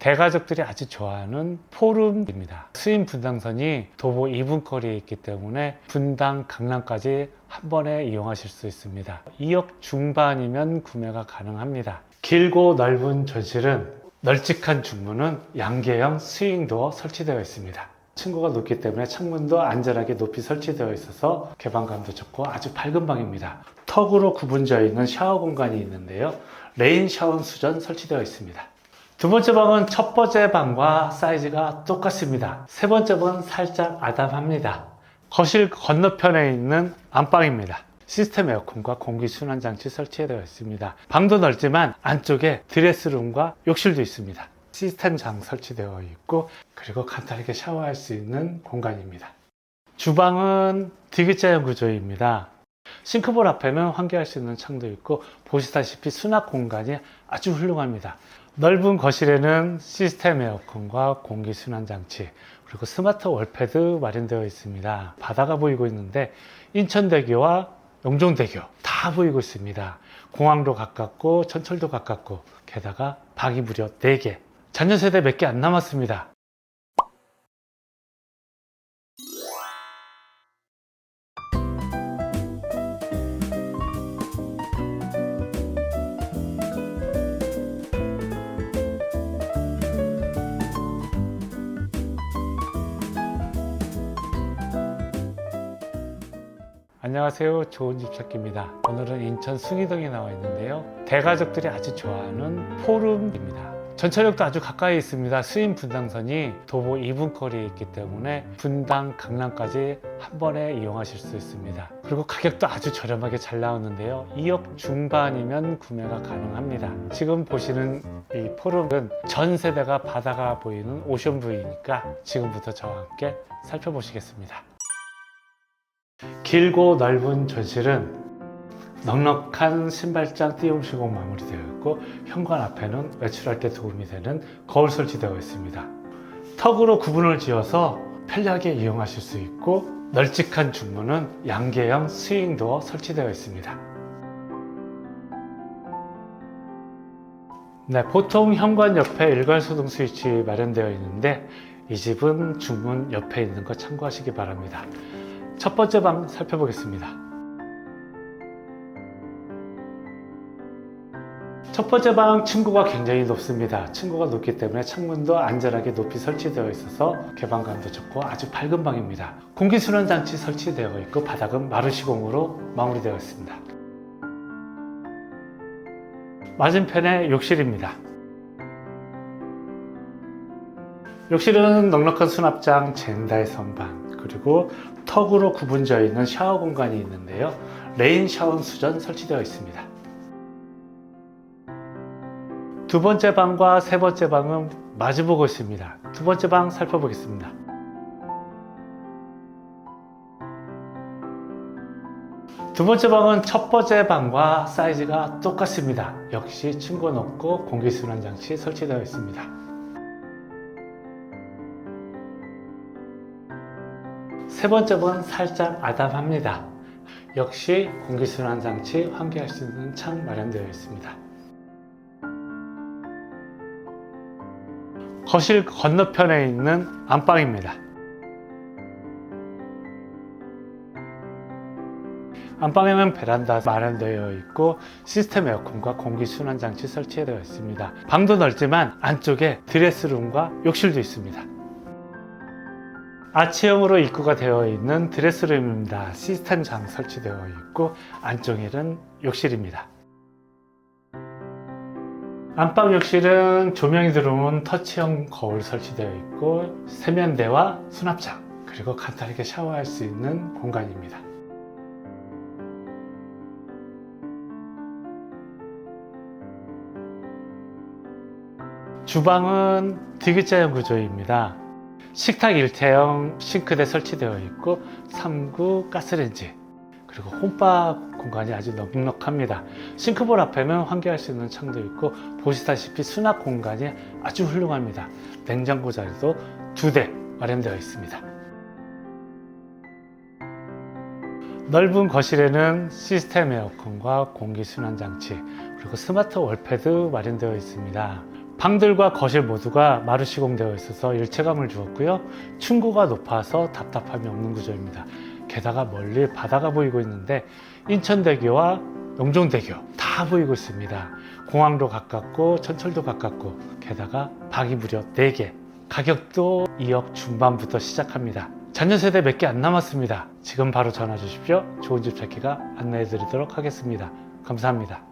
대가족들이 아주 좋아하는 포름입니다. 스임 분당선이 도보 2분 거리에 있기 때문에 분당, 강남까지 한 번에 이용하실 수 있습니다. 2억 중반이면 구매가 가능합니다. 길고 넓은 전실은 널찍한 중문은 양계형 스윙도어 설치되어 있습니다. 층고가 높기 때문에 창문도 안전하게 높이 설치되어 있어서 개방감도 좋고 아주 밝은 방입니다. 턱으로 구분되어 있는 샤워 공간이 있는데요. 레인 샤워 수전 설치되어 있습니다. 두 번째 방은 첫 번째 방과 사이즈가 똑같습니다. 세 번째 방은 살짝 아담합니다. 거실 건너편에 있는 안방입니다. 시스템 에어컨과 공기 순환 장치 설치되어 있습니다. 방도 넓지만 안쪽에 드레스룸과 욕실도 있습니다. 시스템 장 설치되어 있고 그리고 간단하게 샤워할 수 있는 공간입니다. 주방은 디귿자형 구조입니다. 싱크볼 앞에는 환기할 수 있는 창도 있고 보시다시피 수납 공간이 아주 훌륭합니다. 넓은 거실에는 시스템 에어컨과 공기 순환 장치 그리고 스마트 월패드 마련되어 있습니다. 바다가 보이고 있는데 인천대교와 영종대교 다 보이고 있습니다. 공항도 가깝고 천철도 가깝고 게다가 방이 무려 4개 자녀 세대 몇 개 안 남았습니다. 안녕하세요. 좋은 집 찾기입니다. 오늘은 인천 숭이동에 나와 있는데요. 대가족들이 아주 좋아하는 포름입니다. 전철역도 아주 가까이 있습니다. 수인 분당선이 도보 2분 거리에 있기 때문에 분당, 강남까지 한 번에 이용하실 수 있습니다. 그리고 가격도 아주 저렴하게 잘 나오는데요. 2억 중반이면 구매가 가능합니다. 지금 보시는 이 포름은 전 세대가 바다가 보이는 오션뷰이니까 지금부터 저와 함께 살펴보시겠습니다. 길고 넓은 전실은 넉넉한 신발장 띄움 시공 마무리되어 있고 현관 앞에는 외출할 때 도움이 되는 거울 설치되어 있습니다. 턱으로 구분을 지어서 편리하게 이용하실 수 있고 널찍한 중문은 양계형 스윙도어 설치되어 있습니다. 네, 보통 현관 옆에 일괄 소등 스위치 마련되어 있는데 이 집은 중문 옆에 있는 거 참고하시기 바랍니다. 첫 번째 방 살펴보겠습니다. 첫 번째 방 층고가 굉장히 높습니다. 층고가 높기 때문에 창문도 안전하게 높이 설치되어 있어서 개방감도 좋고 아주 밝은 방입니다. 공기순환 장치 설치되어 있고 바닥은 마루시공으로 마무리되어 있습니다. 맞은편에 욕실입니다. 욕실은 넉넉한 수납장, 젠다의 선반, 그리고 턱으로 구분되어 있는 샤워 공간이 있는데요. 레인 샤워 수전 설치되어 있습니다. 두 번째 방과 세 번째 방은 마주보고 있습니다. 두 번째 방 살펴보겠습니다. 두 번째 방은 첫 번째 방과 사이즈가 똑같습니다. 역시 층고 높고 공기순환 장치 설치되어 있습니다. 세 번째 방은 살짝 아담합니다. 역시 공기순환 장치 환기할 수 있는 창 마련되어 있습니다. 거실 건너편에 있는 안방입니다. 안방에는 베란다 마련되어 있고 시스템 에어컨과 공기 순환 장치 설치되어 있습니다. 방도 넓지만 안쪽에 드레스룸과 욕실도 있습니다. 아치형으로 입구가 되어 있는 드레스룸입니다. 시스템 장 설치되어 있고 안쪽에는 욕실입니다. 안방 욕실은 조명이 들어오는 터치형 거울 설치되어 있고 세면대와 수납장 그리고 간단하게 샤워할 수 있는 공간입니다. 주방은 디귿자형 구조입니다. 식탁 일체형 싱크대 설치되어 있고 3구 가스레인지 그리고 홈바 공간이 아주 넉넉합니다. 싱크볼 앞에는 환기할 수 있는 창도 있고 보시다시피 수납 공간이 아주 훌륭합니다. 냉장고 자리도 두 대 마련되어 있습니다. 넓은 거실에는 시스템 에어컨과 공기 순환 장치 그리고 스마트 월패드 마련되어 있습니다. 방들과 거실 모두가 마루 시공되어 있어서 일체감을 주었고요. 층고가 높아서 답답함이 없는 구조입니다. 게다가 멀리 바다가 보이고 있는데 인천대교와 영종대교 다 보이고 있습니다. 공항도 가깝고 천철도 가깝고 게다가 방이 무려 4개 가격도 2억 중반부터 시작합니다. 자녀 세대 몇 개 안 남았습니다. 지금 바로 전화 주십시오. 좋은 집 찾기가 안내해 드리도록 하겠습니다. 감사합니다.